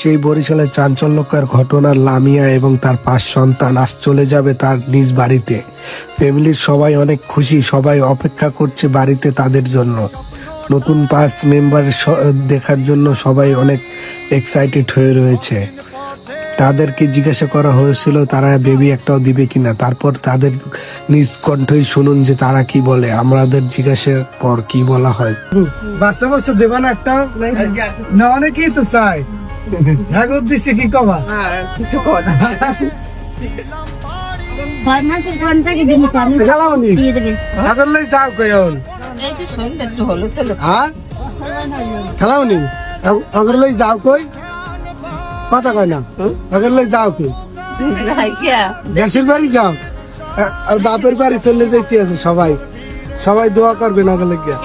সেই বরিশালের চাঞ্চল্যকর ঘটনার লামিয়া এবং তার পাঁচ সন্তান আজ চলে যাবে তার নিজ বাড়িতে। ফ্যামিলির সবাই অনেক খুশি, সবাই অপেক্ষা করছে বাড়িতে তাদের জন্য। নতুন পাঁচ মেম্বার দেখার জন্য সবাই অনেক এক্সাইটেড হয়ে রয়েছে। তাদেরকে জিজ্ঞাসা করা হয়েছিল তারা বেবি একটাও দিবে কিনা? তারপর তাদের নিজ কণ্ঠই শুনুন যে তারা কি বলে। আমাদের জিজ্ঞাসার পর কি বলা হয়? বাচ্চা বাচ্চা দেবা না একটা? না অনেকেই তো চাই হ্যাঁ উদ্দেশ্যে কি কবা? কিছু ছয় মাসের দিন দেবে। আগরলাই যাও কয়ন এই তো সন্ধ্যা একটু হলো তো হ্যাঁ? খেলামনি আগরলাই যাও কই? কথা কয় না? আগরলাই যাও কই গ্যাসের বাড়ি যাও। আর বাপের বাড়ি চলে যাইতে আছে সবাই। সবাই দোয়া করবে না গেলে গিয়া।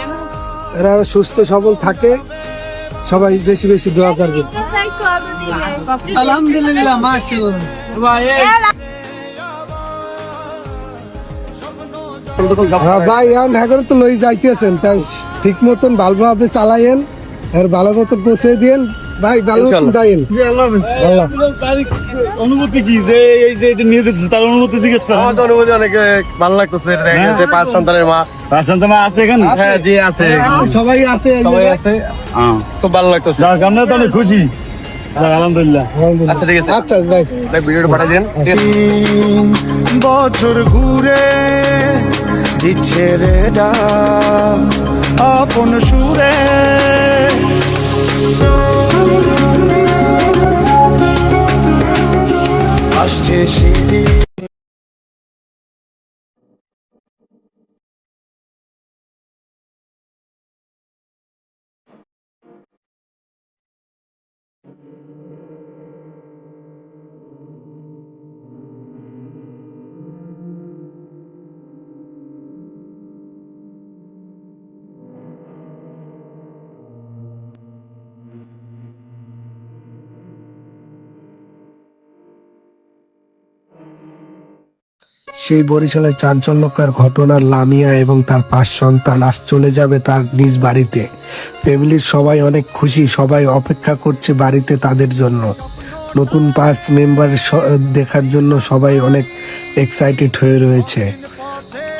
এরা সুস্থ সবল থাকে। সবাই বেশি বেশি দোয়া করবে আলহামদুলিল্লাহ হ্যাঁ, ভাই এখন তো লই যাইতেছেন। তাই ঠিক মতন ভালোভাবে চালাইয়েন আর ভালো মতন পৌঁছে দিয়েন। ভাই ভালো মতন যাইয়েন আল্লাহ অনুভূতি কি? যে এই যে এটা নিয়ে তার অনুভূতি জিজ্ঞেস করেন। আমার তো অনুভূতি অনেক ভালো লাগতেছে দেখা যাচ্ছে পাঁচ সন্তানের মা। তার সাথে মা আছে এখানে? হ্যাঁ জি আছে। সবাই আছে এই সবাই আছে। হ্যাঁ। খুব ভালো লাগতেছে। যাক আমরা তো অনেক খুশি। আলহামদুলিল্লাহ। আচ্ছা, ঠিক আছে। আচ্ছা ভাই। ভিডিওটা পাঠিয়ে দিন। বছর ঘুরে দিচ্ছে রে ডাক আপন সুরে। 谢谢你 সেই বরিশালের চাঞ্চল্যকর ঘটনার লামিয়া এবং তার পাঁচ সন্তান আজ চলে যাবে তার নিজ বাড়িতে। ফ্যামিলির সবাই অনেক খুশি, সবাই অপেক্ষা করছে বাড়িতে তাদের জন্য। নতুন পাঁচ মেম্বার দেখার জন্য সবাই অনেক এক্সাইটেড হয়ে রয়েছে।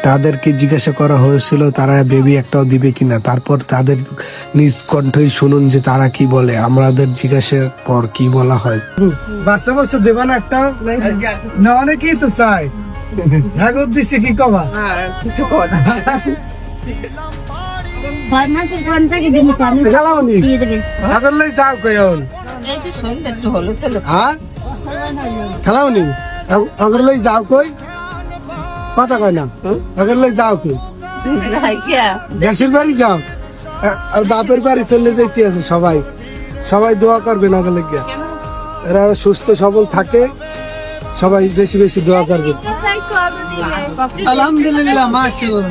তাদেরকে জিজ্ঞাসা করা হয়েছিল, তারা বেবি একটাও দিবে কিনা? তারপর তাদের নিজ কণ্ঠই শুনুন যে তারা কি বলে। আমাদের জিজ্ঞাসার পর কি বলা হয়? বাচ্চা বাচ্চা দেবা না একটা? না, অনেকেই তো চাই হ্যাঁ উদ্দেশ্যে কি কবা? কিছু কথা ছয় মাসের কোনটাকে দিন আমি খেলামনি দিয়ে আগরলাই যাও কয়ন এই তো সন্ধ্যা একটু হলো তো হ্যাঁ? আগরলাই যাও কই? কথা কয় না। আগরলাই যাও কই? বাড়ি যাও। আর বাপের বাড়ি চলে যাইতে আছে সবাই। সবাই দোয়া করবে না গেলে গিয়া। এরা সুস্থ সবল থাকে। সবাই বেশি বেশি দোয়া করবে। আলহামদুলিল্লাহ মাশাআল্লাহ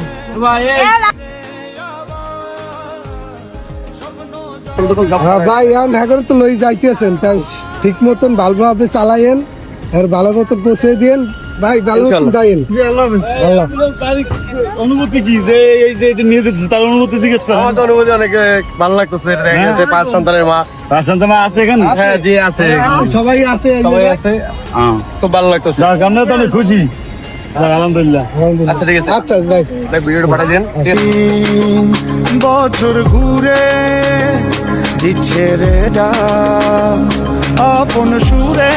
হ্যাঁ, ভাই এখন তো লই যাইতেছেন তাই ঠিক মতন ভালোভাবে চালাইয়েন আর ভালো মতন পৌঁছে দিয়েন। ভাই ভালো মতন যাইয়েন। অনুভূতি কি? যে এই যে এটা নিয়ে যেতেছে তার অনুভূতি জিজ্ঞেস করেন। আমার তো অনুভূতি অনেক ভালো লাগতেছে দেখা পাঁচ সন্তানের মা। তার সাথে মা আছে এখানে? হ্যাঁ জি আছে। সবাই আছে সবাই আছে? হ্যাঁ। খুব ভালো লাগতেছে। আমরা তো অনেক খুশি। হ্যাঁ, আলহামদুলিল্লাহ। আচ্ছা, বছর ঘুরে দিচ্ছে রে আপন সুরে।